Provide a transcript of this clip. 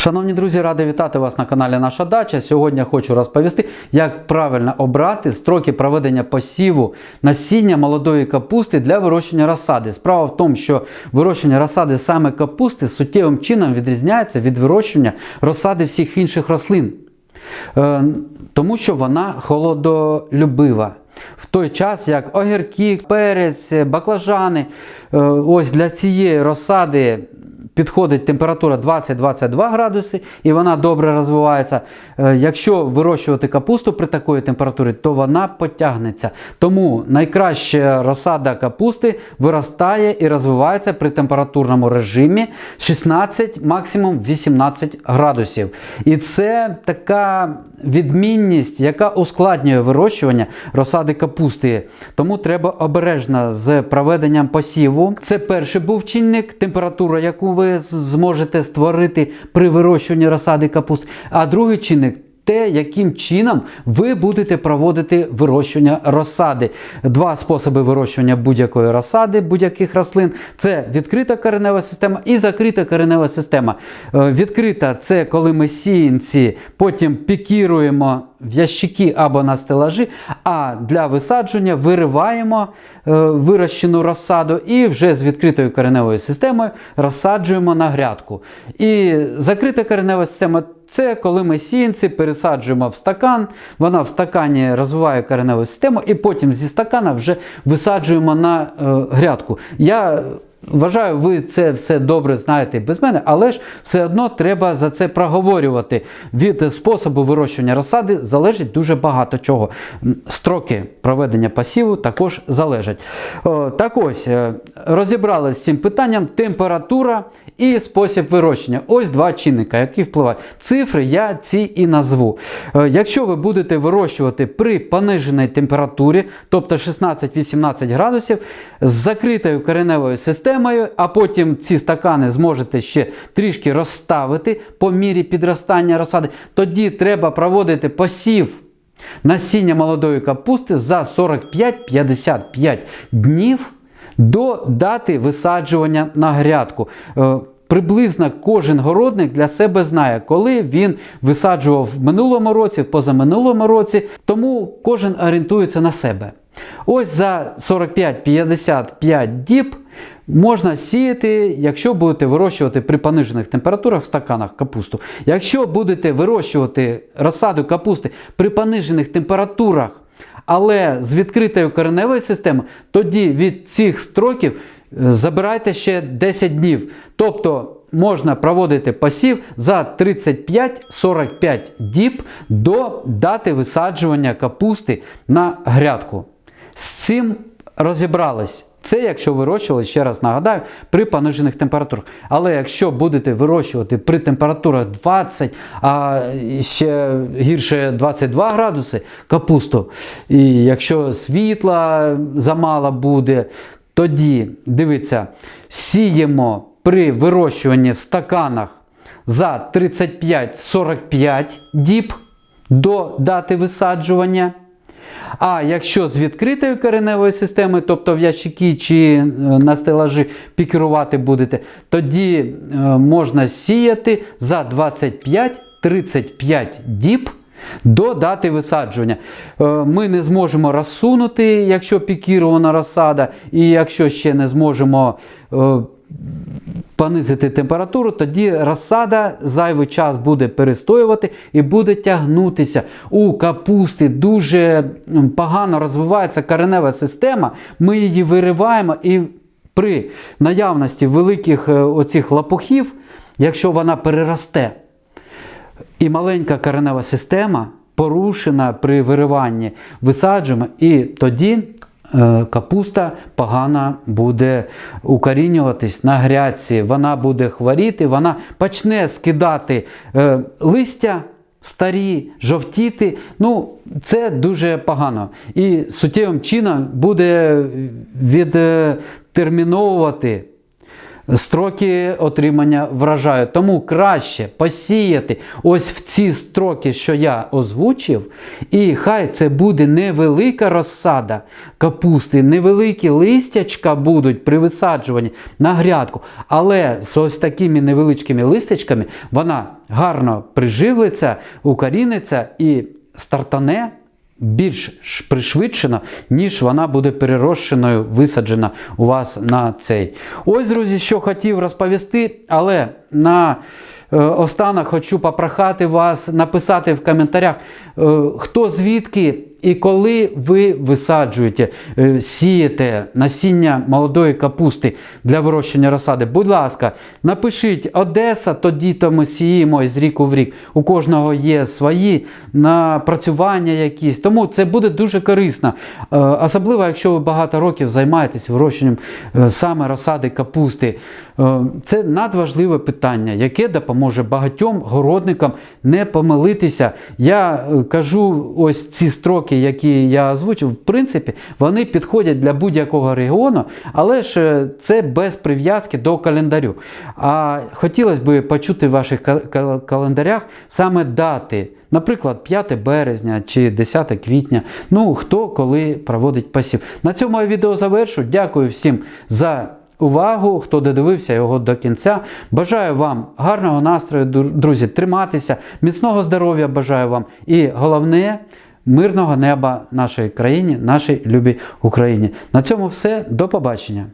Шановні друзі, радий вітати вас на каналі Наша Дача. Сьогодні хочу розповісти, як правильно обрати строки проведення посіву насіння молодої капусти для вирощення розсади. Справа в тому, що вирощення розсади саме капусти суттєвим чином відрізняється від вирощування розсади всіх інших рослин. Е, тому що вона холодолюбива. В той час, як огірки, перець, баклажани, е, ось для цієї розсади підходить температура 20-22 градуси і вона добре розвивається. Е, Якщо вирощувати капусту при такої температурі, то вона потягнеться. Тому найкраща розсада капусти виростає і розвивається при температурному режимі 16, максимум 18 градусів. І це така відмінність, яка ускладнює вирощування розсади капусти. Тому треба обережно з проведенням посіву. Це перший був чинник, температура, яку ви зможете створити при вирощуванні розсади капусти. А другий чинник. Те, яким чином ви будете проводити вирощування розсади. Два способи вирощування будь-якої розсади, будь-яких рослин це відкрита коренева система і закрита коренева система. Е, Відкрита це коли ми сіянці потім пікіруємо в ящики або на стелажі, а для висадження вириваємо е, вирощену розсаду і вже з відкритою кореневою системою розсаджуємо на грядку. І закрита коренева система це коли ми сіянці пересаджуємо в стакан, вона в стакані розвиває кореневу систему, і потім зі стакана вже висаджуємо на е, грядку. Я Вважаю, ви це все добре знаєте без мене, але ж все одно треба за це проговорювати. Від способу вирощування розсади залежить дуже багато чого. Строки проведення посіву також залежать. Так ось, е, розібралися з цим питанням температура і спосіб вирощення. Ось два чинника, які впливають. Цифри я ці і назву. Е, Якщо ви будете вирощувати при пониженій температурі, тобто 16-18 градусів, з закритою кореневою системою, а потім ці стакани зможете ще трішки розставити по мірі підростання розсади, тоді треба проводити посів. Насіння молодої капусти за 45-55 днів до дати висаджування на грядку. Е, Приблизно кожен городник для себе знає, коли він висаджував в минулому році, позаминулому році, тому кожен орієнтується на себе. Ось за 45-55 діб можна сіяти, якщо будете вирощувати при понижених температурах в стаканах капусту. Якщо будете вирощувати розсаду капусти при понижених температурах, але з відкритою кореневою системою, тоді від цих строків е, забирайте ще 10 днів. Тобто можна проводити посів за 35-45 діб до дати висаджування капусти на грядку. З цим розібрались. Це якщо вирощували, ще раз нагадаю, при понижених температурах. Але якщо будете вирощувати при температурах 20, а ще гірше 22 градуси капусту, і якщо світла замало буде, тоді дивіться, сіємо при вирощуванні в стаканах за 35-45 діб до дати висаджування. А якщо з відкритою кореневою системою, тобто в ящики чи е, на стелажі пікерувати будете, тоді е, можна сіяти за 25-35 діб. До дати висаджування. Е, Ми не зможемо розсунути, якщо пікірована розсада, і якщо ще не зможемо понизити температуру, тоді розсада зайвий час буде перестоювати і буде тягнутися. У капусти дуже погано розвивається коренева система. Ми її вириваємо і при наявності великих е, оцих лопухів, якщо вона переросте, і маленька коренева система порушена при вириванні, висаджуємо, і тоді капуста погано буде укорінюватись на грядці, вона буде хворіти, вона почне скидати е, листя. Старі, жовтіти, ну це дуже погано. І суттєвим чином буде відтерміновувати строки отримання врожаю. Тому краще посіяти ось в ці строки, що я озвучив, і хай це буде невелика розсада. Капусти, невеликі листячка будуть при висаджуванні на грядку, але з ось такими невеличкими листячками вона гарно приживиться, укоріниться і стартане більш пришвидшена, ніж вона буде перерощеною, висаджена у вас на цей. Ось, друзі, що хотів розповісти, але на е, останок хочу попрохати вас написати в коментарях, е, хто звідки і коли ви висаджуєте, е, сієте насіння молодої капусти для вирощення розсади. Будь ласка, напишіть Одеса, тоді то ми сіємо з ріку в рік. У кожного є свої напрацювання якісь. Тому це буде дуже корисно. Е, Особливо, якщо ви багато років займаєтесь вирощенням е, саме розсади капусти. Це надважливе питання, яке допоможе багатьом городникам не помилитися. Я кажу, ось ці строки, які я озвучив, в принципі, вони підходять для будь-якого регіону, але ж е, це без прив'язки до календарю. А хотілося б почути в ваших ка- ка- календарях саме дати. Наприклад, 5 березня чи 10 квітня. Ну, хто коли проводить пасів. На цьому я відео завершу. Дякую всім за увагу, хто додивився його до кінця. Бажаю вам гарного настрою, друзі, триматися, міцного здоров'я бажаю вам. І головне мирного неба нашій країні, нашій любій Україні. На цьому все. До побачення.